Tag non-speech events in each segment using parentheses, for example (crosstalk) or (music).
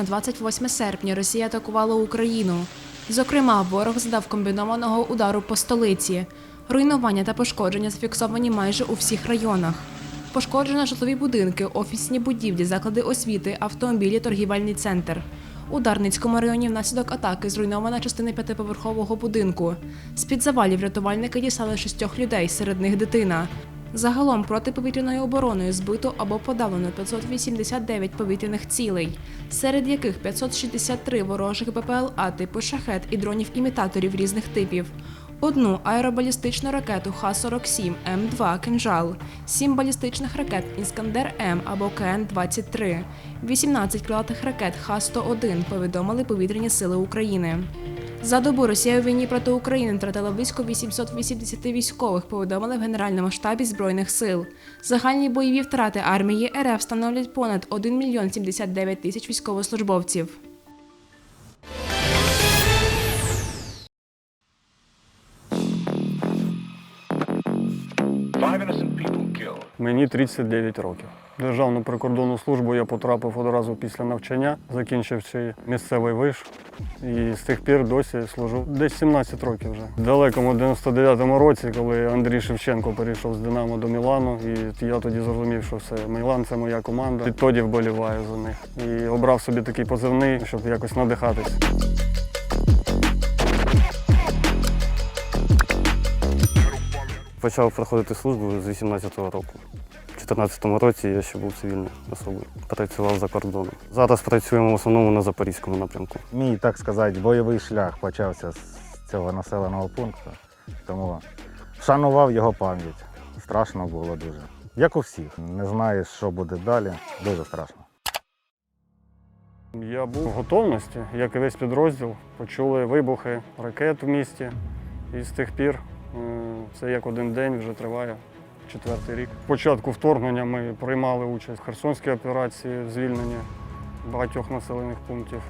на 28 серпня Росія атакувала Україну. Зокрема, ворог задав комбінованого удару по столиці. Руйнування та пошкодження зафіксовані майже у всіх районах. Пошкоджено житлові будинки, офісні будівлі, заклади освіти, автомобілі, торгівельний центр. У Дарницькому районі внаслідок атаки зруйнована частина п'ятиповерхового будинку. З-під завалів рятувальники дістали шістьох людей, серед них дитина. Загалом протиповітряною обороною збито або подавлено 589 повітряних цілей, серед яких 563 ворожих БПЛА типу шахет і дронів-імітаторів різних типів. Одну аеробалістичну ракету Х-47 М2 «Кинжал», 7 балістичних ракет Іскандер М або КН-23, 18 крилатих ракет Х-101 повідомили повітряні сили України. За добу Росія у війні проти України втратила близько 880 військових, повідомили в Генеральному штабі Збройних сил. Загальні бойові втрати армії РФ становлять понад 1 мільйон 79 тисяч військовослужбовців. Мені 39 років. Державну прикордонну службу я потрапив одразу після навчання, закінчив цей місцевий виш. І з тих пір досі служу десь 17 років вже. В далекому 99-му році, коли Андрій Шевченко перейшов з Динамо до Мілану, і я тоді зрозумів, що все, Мілан це моя команда. Відтоді вболіваю за них. І обрав собі такий позивний, щоб якось надихатись. Почав проходити службу з 18-го року. У 2014 році я ще був цивільною особою. Працював за кордоном. Зараз працюємо в основному на запорізькому напрямку. Мій, так сказати, бойовий шлях почався з цього населеного пункту, тому вшанував його пам'ять. Страшно було дуже. Як у всіх. Не знаєш, що буде далі. Дуже страшно. Я був в готовності, як і весь підрозділ. Почули вибухи ракет в місті. І з тих пір це як один день вже триває четвертий рік. Початку вторгнення ми приймали участь в Херсонській операції звільнення багатьох населених пунктів.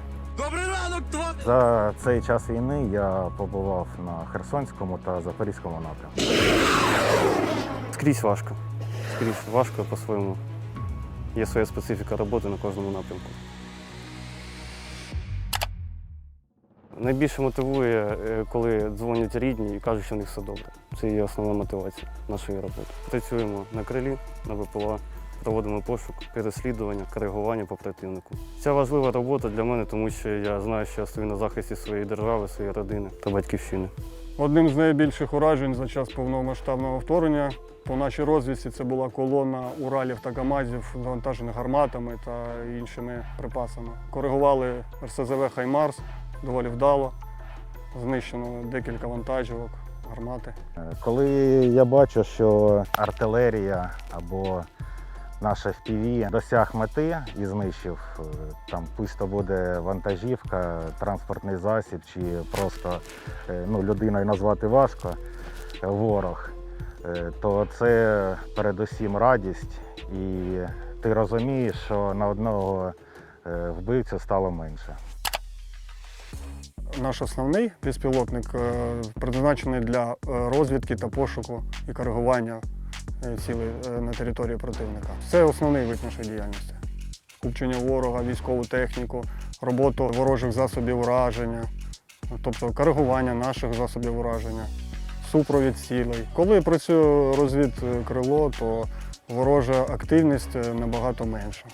За цей час війни я побував на Херсонському та Запорізькому напрямку. Скрізь важко. Скрізь важко по-своєму. Є своя специфіка роботи на кожному напрямку. Найбільше мотивує, е, коли дзвонять рідні і кажуть, що в них все добре. Це є основна мотивація нашої роботи. Працюємо на крилі, на ВПЛА, проводимо пошук, переслідування, коригування по противнику. Ця важлива робота для мене, тому що я знаю, що я стою на захисті своєї держави, своєї родини та батьківщини. Одним з найбільших уражень за час повномасштабного вторгнення по нашій розвідці це була колона Уралів та Камазів, завантажених гарматами та іншими припасами. Коригували РСЗВ Хаймарс доволі вдало. Знищено декілька вантажівок, гармати. Е, Коли я бачу, що артилерія або наша FPV досяг мети і знищив, е, там пусть то буде вантажівка, транспортний засіб чи просто е, ну, людиною назвати важко ворог, то це передусім радість, і ти розумієш, що на одного вбивцю стало менше. Наш основний безпілотник е, призначений для е, розвідки та пошуку і коригування е, цілей на території противника. Це основний вид нашої діяльності. Купчення ворога, військову техніку, роботу ворожих засобів ураження, тобто коригування наших засобів ураження, супровід цілей. Коли працює розвідкрило, то ворожа активність набагато менша.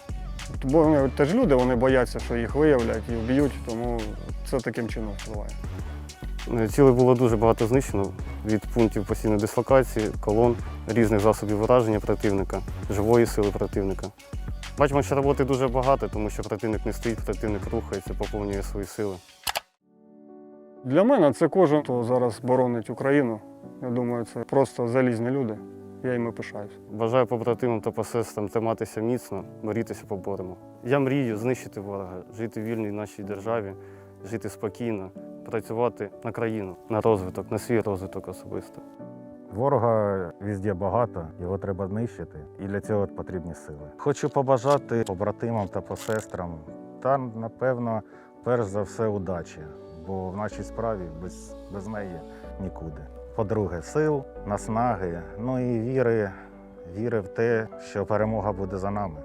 Бо вони теж люди, вони бояться, що їх виявлять і вб'ють, тому це таким чином впливає. Е, Цілей було дуже багато знищено від пунктів постійної дислокації, колон, різних засобів враження противника, живої сили противника. Бачимо, що роботи дуже багато, тому що противник не стоїть, противник рухається, поповнює свої сили. Для мене це кожен, хто зараз боронить Україну. Я думаю, це просто залізні люди. Я їм пишаюсь. Бажаю побратимам та посестрам триматися міцно, борітися поборемо. Я мрію знищити ворога, жити в вільній нашій державі, жити спокійно, працювати на країну, на розвиток, на свій розвиток особисто. Ворога везде багато, його треба знищити, і для цього потрібні сили. Хочу побажати побратимам та посестрам, та напевно, перш за все, удачі, бо в нашій справі без, без неї нікуди. По-друге, сил, наснаги, ну і віри, віри в те, що перемога буде за нами.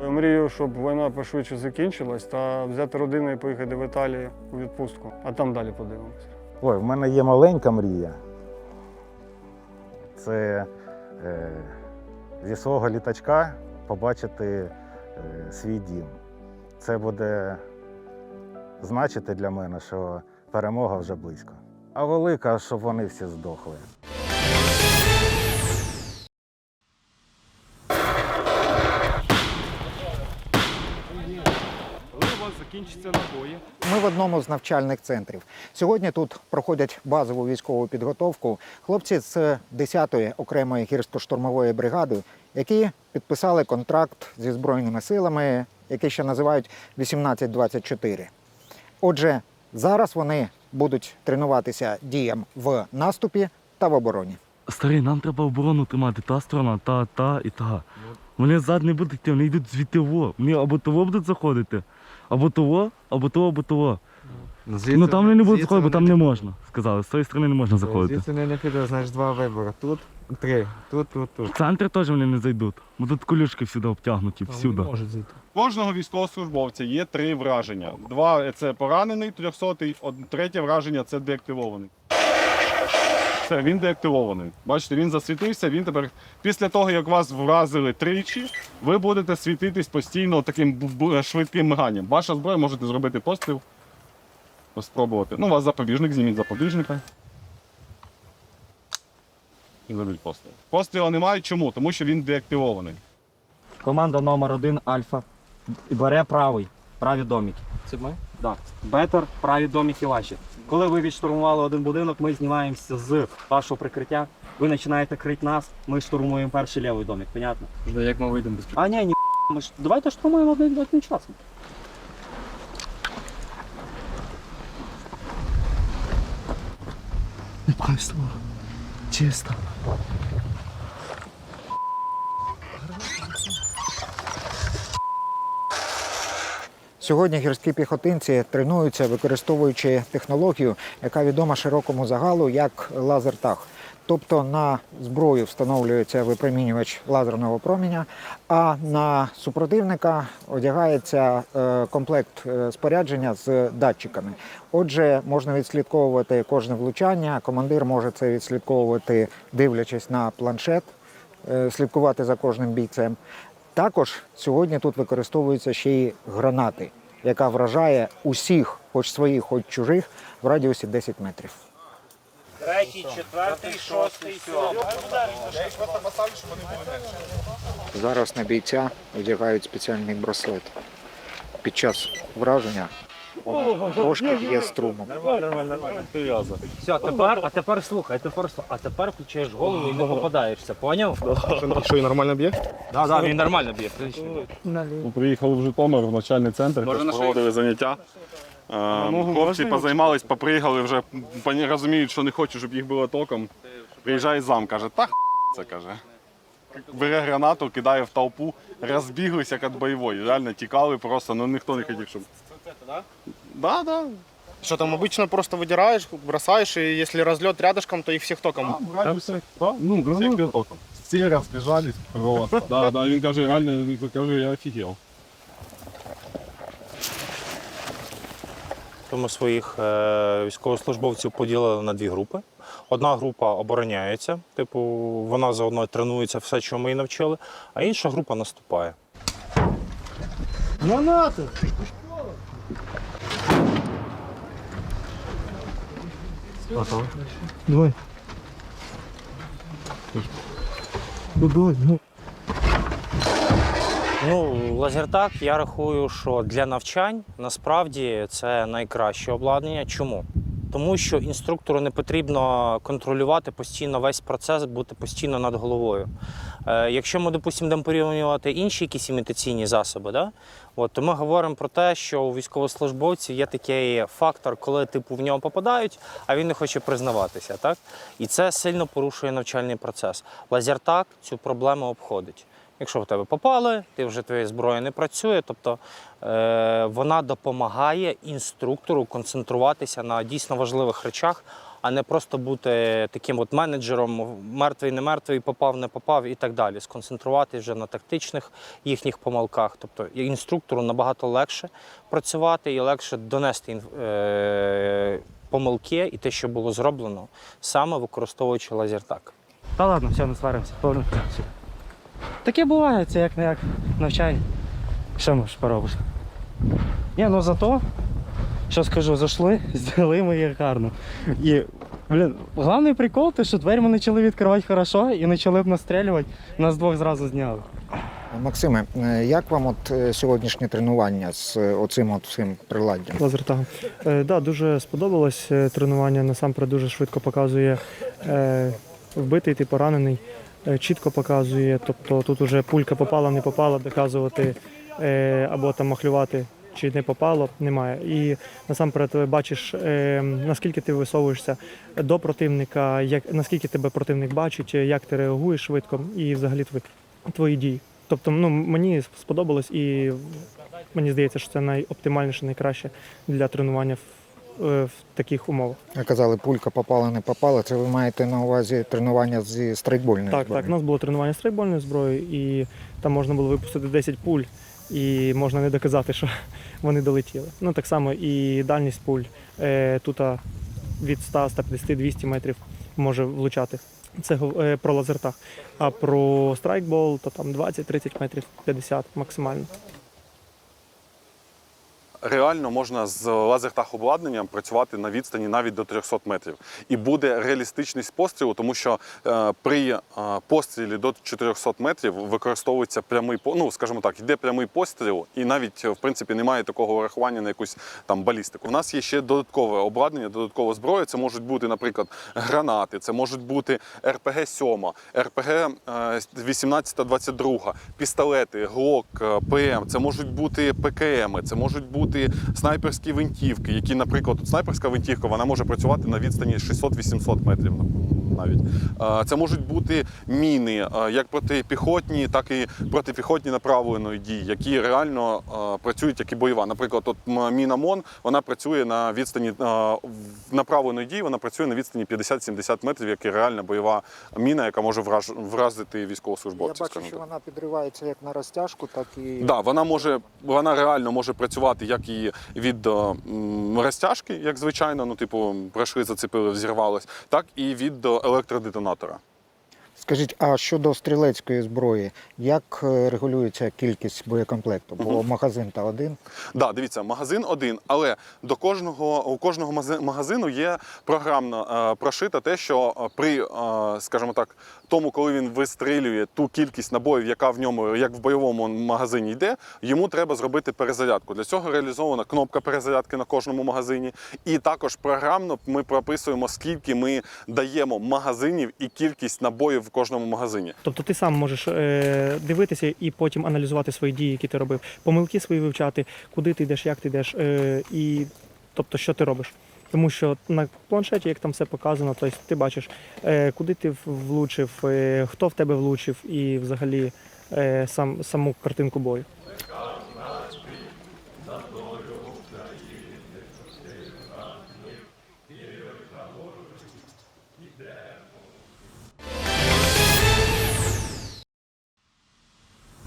мрію, щоб війна пошвидше закінчилась та взяти родину і поїхати в Італію у відпустку, а там далі подивимося. Ой, в мене є маленька мрія. Це е, зі свого літачка побачити е, свій дім. Це буде значити для мене, що перемога вже близько. А велика, щоб вони всі здохли. Закінчаться набої, Ми в одному з навчальних центрів. Сьогодні тут проходять базову військову підготовку хлопці з 10-ї окремої гірсько-штурмової бригади, які підписали контракт зі Збройними силами, який ще називають 1824. Отже, зараз вони будуть тренуватися діям в наступі та в обороні. Старий, нам треба оборону тримати, та сторона, та, та і та. Вони ззад не будуть йти, вони йдуть звідти во. Вони або того будуть заходити, або того, або того, або того. ну там вони не будуть заходити, бо там не можна. Сказали, з тої сторони не можна заходити. Звідси не, не піде, знаєш, два вибори. Тут три, тут, тут, тут. В центр теж вони не зайдуть, бо тут колючки всюди обтягнуті, всюди. кожного військовослужбовця є три враження. Два це поранений, трьохсотий, третє враження це деактивований. Все, він деактивований. Бачите, він засвітився, він тепер, після того, як вас вразили тричі, ви будете світитись постійно таким швидким миганням. Ваша зброя можете зробити постріл. Спробувати. Ну, у вас запобіжник, зніміть запобіжника. І зробіть постріл. Постріла немає. Чому? Тому що він деактивований. Команда номер один Альфа бере правий, праві доміки. Це ми? Так. Бетер, праві доміки ваші. Коли ви відштурмували один будинок, ми знімаємося з вашого прикриття. Ви починаєте крити нас, ми штурмуємо перший лівий домік, понятно? Як ми вийдемо без А ні, ні, ми ж давайте штурмуємо один одним часом. Чисто. Сьогодні гірські піхотинці тренуються, використовуючи технологію, яка відома широкому загалу як лазертаг. Тобто на зброю встановлюється випромінювач лазерного проміння, а на супротивника одягається е, комплект е, спорядження з датчиками. Отже, можна відслідковувати кожне влучання. Командир може це відслідковувати, дивлячись на планшет, е, слідкувати за кожним бійцем. Також сьогодні тут використовуються ще й гранати, яка вражає усіх, хоч своїх, хоч чужих, в радіусі 10 метрів. Третій, четвертий, шостий, сьомий. Зараз на бійця одягають спеціальний браслет. Під час враження трошки є струмом. Все, тепер, а тепер слухай, тепер, слухай, а тепер включаєш голову і не попадаєшся, поняв? Що і нормально б'є? Да, да, він нормально б'є. Ми приїхали в Житомир в навчальний центр, теж проводили заняття. Е, Хлопці позаймались, поприїхали вже, поні- розуміють, що не хочуть, щоб їх було током. Приїжджає зам, каже, та х це каже. Бере гранату, кидає в толпу, розбіглися як від бойової. Реально тікали просто, ну ніхто не хотів, щоб. Да, да. Что там обычно просто выдираешь, бросаешь, и если разлет рядышком, то их всех током. Да, все, да, ну, гранату током. Всі розбіжались просто. Да, да, він каже, реально, він каже, я офігел. Тому своїх е, військовослужбовців поділили на дві групи. Одна група обороняється, типу, вона заодно тренується все, що ми її навчили, а інша група наступає. Давай. Давай, ну. Ну, лазертак, я рахую, що для навчань насправді це найкраще обладнання. Чому? Тому що інструктору не потрібно контролювати постійно весь процес, бути постійно над головою. Е, якщо ми, допустимо, будемо порівнювати інші якісь імітаційні засоби, да? От, то ми говоримо про те, що у військовослужбовців є такий фактор, коли типу в нього попадають, а він не хоче признаватися. Так? І це сильно порушує навчальний процес. Лазертак цю проблему обходить. Якщо в тебе попали, ти вже твоя зброя не працює, тобто е, вона допомагає інструктору концентруватися на дійсно важливих речах, а не просто бути таким от менеджером, мертвий, не мертвий, попав, не попав і так далі. Сконцентруватися вже на тактичних їхніх помилках. Тобто інструктору набагато легше працювати і легше донести е, помилки і те, що було зроблено, саме використовуючи лазертак. Та ладно, все, не сваримося. Повернемося. Таке буває, це як не як навчання. Що можеш поробиш? Ні, ну зато, що скажу, зайшли, зняли ми їх гарно. І, блін, головний прикол, те, що двері ми почали відкривати хорошо і почали б настрілювати, нас двох зразу зняли. Максиме, е, як вам от е, сьогоднішнє тренування з е, оцим от всім приладдям? Лазертагом. Е, да, дуже сподобалось тренування. Насамперед дуже швидко показує е, вбитий ти поранений, е, чітко показує. Тобто тут уже пулька попала, не попала, доказувати е, або там махлювати. Чи не попало, немає. І насамперед ти бачиш, е, наскільки ти висовуєшся до противника, як, наскільки тебе противник бачить, як ти реагуєш швидко і взагалі твої, твої дії. Тобто, ну, мені сподобалось і мені здається, що це найоптимальніше, найкраще для тренування в, е, таких умовах. Ви казали, пулька попала, не попала. Це ви маєте на увазі тренування зі страйкбольною Так, зброєю? так, у нас було тренування стрейбольною зброєю, і там можна було випустити 10 пуль, і можна не доказати, що (laughs) вони долетіли. Ну так само і дальність пуль е, тут від 100, 150, 200 метрів може влучати. Це е, про лазертаг. А про страйкбол то там 20-30 метрів, 50 максимально. Реально можна з лазертаг обладнанням працювати на відстані навіть до 300 метрів. І буде реалістичність пострілу, тому що е, при е, пострілі до 400 метрів використовується прямий ну, скажімо так, йде прямий постріл, і навіть в принципі немає такого врахування на якусь там балістику. У нас є ще додаткове обладнання, додаткова зброя. Це можуть бути, наприклад, гранати, це можуть бути РПГ 7, РПГ 18-22, пістолети, ГЛОК, е, ПМ, це можуть бути ПКМ, це можуть бути снайперські винтівки, які, наприклад, снайперська винтівка, вона може працювати на відстані 600-800 метрів навіть. Це можуть бути міни, як протипіхотні, так і протипіхотні направленої дії, які реально працюють як і бойова. Наприклад, от міна МОН, вона працює на відстані направленої дії, вона працює на відстані 50-70 метрів, як і реальна бойова міна, яка може вразити Я військовослужбовців. бачу, скажімо що вона підривається як на розтяжку, так і Да, вона може, вона реально може працювати як і від розтяжки, як звичайно, ну типу пройшли, зацепили, взірвалось, так і від електродетонатора. Скажіть, а щодо стрілецької зброї, як е, регулюється кількість боєкомплекту? Бо магазин та один. Да, дивіться, магазин один, але до кожного у кожного магазину є програмно е, прошита те, що е, при, е, скажімо так, тому, коли він вистрілює ту кількість набоїв, яка в ньому, як в бойовому магазині йде, йому треба зробити перезарядку. Для цього реалізована кнопка перезарядки на кожному магазині. І також програмно ми прописуємо, скільки ми даємо магазинів і кількість набоїв в кожному магазині. Тобто ти сам можеш е, дивитися і потім аналізувати свої дії, які ти робив, помилки свої вивчати, куди ти йдеш, як ти йдеш, е, і тобто, що ти робиш. Тому що на планшеті, як там все показано, тобто ти бачиш, е, куди ти влучив, е, хто в тебе влучив, і взагалі е, сам, саму картинку бою.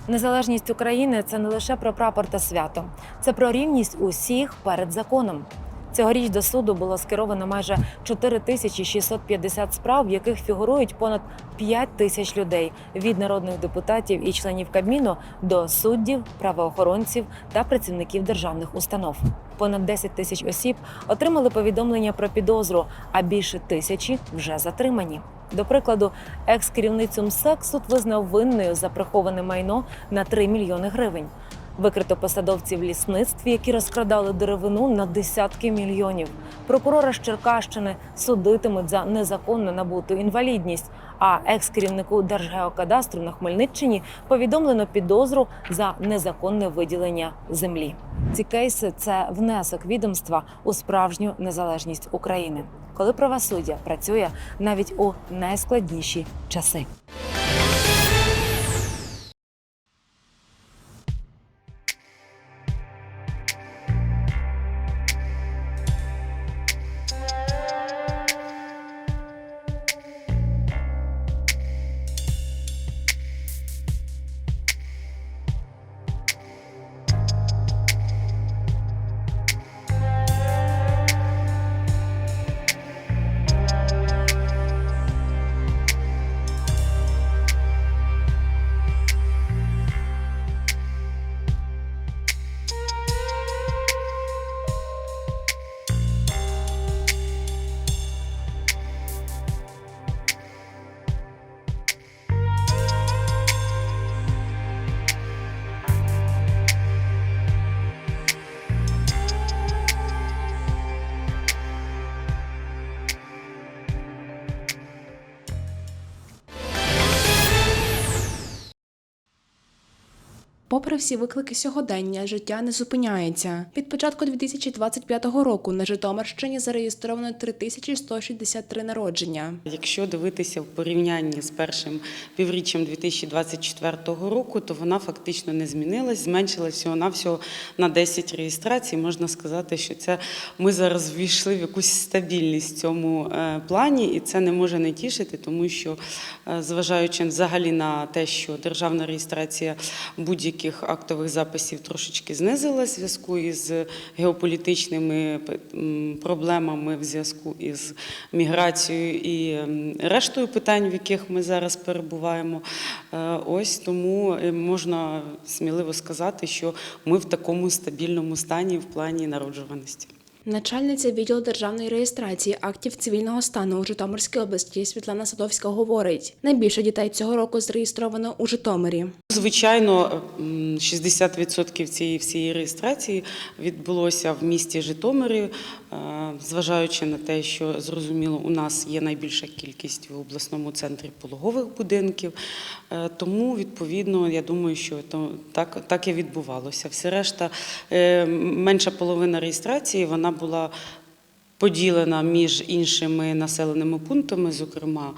Незалежність України це не лише про прапор та свято, це про рівність усіх перед законом. Цьогоріч до суду було скеровано майже 4650 справ, в яких фігурують понад 5 тисяч людей від народних депутатів і членів Кабміну до суддів, правоохоронців та працівників державних установ. Понад 10 тисяч осіб отримали повідомлення про підозру, а більше тисячі вже затримані. До прикладу, екс-керівницю МСЕК суд визнав винною за приховане майно на 3 мільйони гривень. Викрито посадовців в лісництві, які розкрадали деревину на десятки мільйонів. Прокурора з Черкащини судитимуть за незаконно набуту інвалідність. А екс-керівнику Держгеокадастру на Хмельниччині повідомлено підозру за незаконне виділення землі. Ці кейси це внесок відомства у справжню незалежність України, коли правосуддя працює навіть у найскладніші часи. Попри всі виклики сьогодення, життя не зупиняється. Від початку 2025 року на Житомирщині зареєстровано 3163 народження. Якщо дивитися в порівнянні з першим півріччям 2024 року, то вона фактично не змінилась, зменшилась всього на 10 реєстрацій. Можна сказати, що це ми зараз ввійшли в якусь стабільність в цьому е, плані, і це не може не тішити, тому що е, зважаючи взагалі на те, що державна реєстрація будь-яких актових записів трошечки знизила в зв'язку із геополітичними проблемами в зв'язку із міграцією і рештою питань, в яких ми зараз перебуваємо. Е, Ось тому е, можна сміливо сказати, що ми в такому стабільному стані в плані народжуваності. Начальниця відділу державної реєстрації актів цивільного стану у Житомирській області Світлана Садовська говорить: найбільше дітей цього року зареєстровано у Житомирі. Звичайно, м, 60% цієї всієї реєстрації відбулося в місті Житомирі, е, зважаючи на те, що зрозуміло, у нас є найбільша кількість в обласному центрі пологових будинків. Е, Тому, відповідно, я думаю, що так, так і відбувалося. Все решта, е, менша половина реєстрації вона була поділена між іншими населеними пунктами, зокрема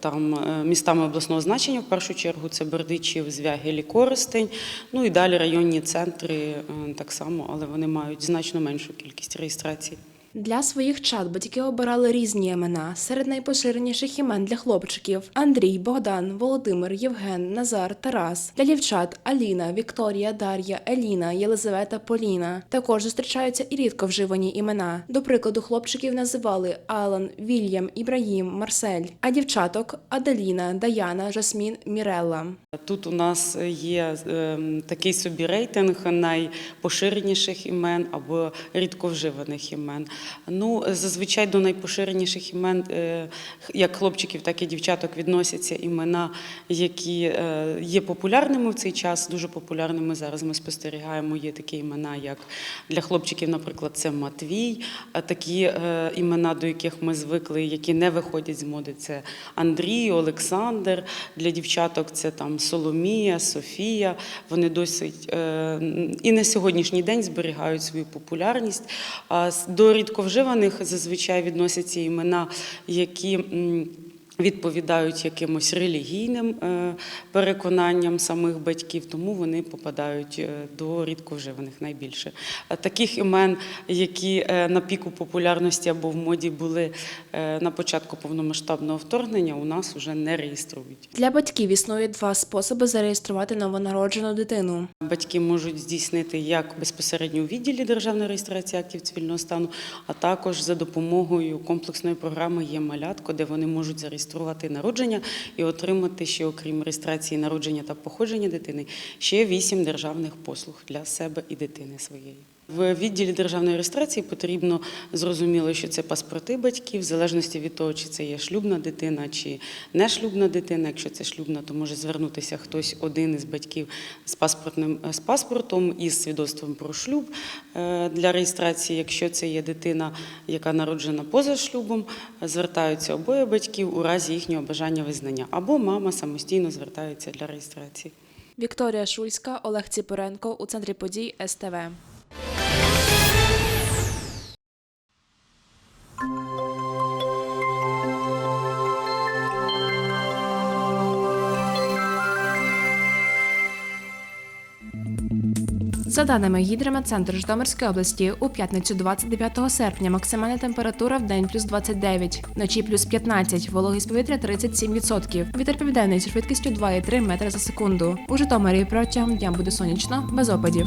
там е, містами обласного значення. В першу чергу це Бердичів, Звягелі, Користень. Ну і далі районні центри е, так само, але вони мають значно меншу кількість реєстрацій. Для своїх чат батьки обирали різні імена. Серед найпоширеніших імен для хлопчиків: Андрій, Богдан, Володимир, Євген, Назар, Тарас. Для дівчат Аліна, Вікторія, Дар'я, Еліна, Єлизавета, Поліна. Також зустрічаються і рідко вживані імена. До прикладу, хлопчиків називали Алан, Вільям, Ібраїм, Марсель, а дівчаток Аделіна, Даяна, Жасмін, Мірелла. Тут у нас є ем, такий собі рейтинг найпоширеніших імен або рідко вживаних імен. Ну, зазвичай до найпоширеніших імен, е, як хлопчиків, так і дівчаток відносяться імена, які е, є популярними в цей час. Дуже популярними зараз ми спостерігаємо. Є такі імена, як для хлопчиків, наприклад, це Матвій. А такі е, імена, до яких ми звикли, які не виходять з моди, це Андрій, Олександр. Для дівчаток це там Соломія, Софія. Вони досить е, і на сьогоднішній день зберігають свою популярність. До рідковживаних зазвичай відносяться імена, які. Відповідають якимось релігійним е, переконанням самих батьків, тому вони попадають е, до рідковживаних найбільше. Таких імен, які е, на піку популярності або в моді були на початку повномасштабного вторгнення, у нас вже не реєструють. Для батьків існує два способи зареєструвати новонароджену дитину. Батьки можуть здійснити як безпосередньо у відділі державної реєстрації актів цивільного стану, а також за допомогою комплексної програми є малятко, де вони можуть зареєструвати народження і отримати ще, окрім реєстрації народження та походження дитини, ще вісім державних послуг для себе і дитини своєї. В відділі державної реєстрації потрібно зрозуміло, що це паспорти батьків, в залежності від того, чи це є шлюбна дитина чи не шлюбна дитина. Якщо це шлюбна, то може звернутися хтось один із батьків з паспортним з паспортом і з свідоцтвом про шлюб е, для реєстрації. Якщо це є дитина, яка народжена поза шлюбом, звертаються обоє батьків у разі їхнього бажання визнання, або мама самостійно звертається для реєстрації. Вікторія Шульська, Олег Ціпоренко у центрі подій СТВ. За даними гідрометцентру Житомирської області, у п'ятницю 29 серпня максимальна температура в день плюс 29, вночі плюс 15, вологість повітря 37%. Вітер південний зі швидкістю 2,3 метри за секунду. У Житомирі протягом дня буде сонячно, без опадів.